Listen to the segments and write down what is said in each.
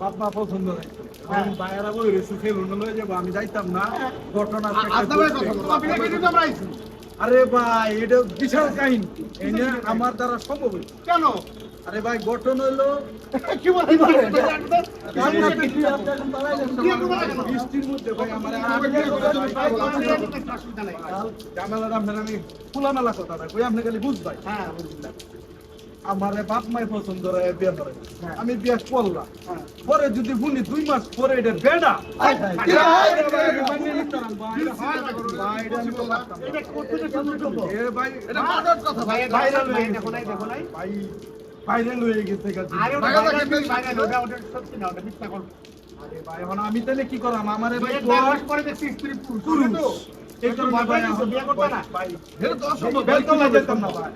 বাপমা পছন্দ আমি বাইরা বই রেসু খেলুন লয়ে আমি যাইতাম না ঘটনা আরে ভাই এটা বিশাল কাহিনী। আমার দ্বারা সম্ভব কেন? আরে ভাই গঠন হইল কি বলে বৃষ্টির মধ্যে ভাই আমার ঝামেলাটা আপনার আমি খোলামেলা কথা আপনি খালি বুঝবাই হ্যাঁ আমার বাপ মাই পছন্দ করে বিয়ে করে। আমি বিয়ে করলাম। পরে যদি শুনি দুই মাস পরে এটা বেডা। ভাইরাল হয়ে গেছে। হয়ে আমি তাহলে কি করলাম করাম? আমারে ভাই পুরুষ এই জন্য ভাই ভাই এটা তো অসম্ভব বেলতলা যেতাম না ভাই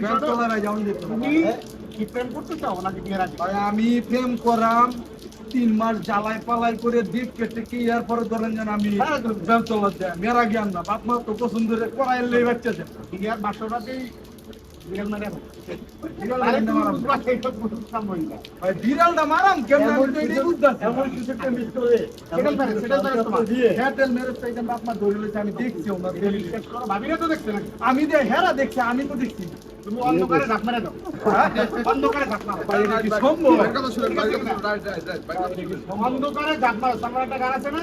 বেলতলা ভাই যাওয়া যেত না ভাই আমি প্রেম করাম তিন মাস জ্বালায় পালাই করে দ্বীপ কেটে কি ইয়ার পরে ধরেন যেন আমি বেলতলা যাই মেরা জ্ঞান না বাপ মা তো পছন্দ করে করাইলে বাচ্চা যায় ভাই বিড়ালটা মারাম কেমন আমি হ্যাঁ দেখছি দেখছি। আমি দে হেরা দেখছি আমি তো দেখছি না। ভাই এটা কি সম্ভব অন্ধকারে জাগমা সামনে একটা গান আছে না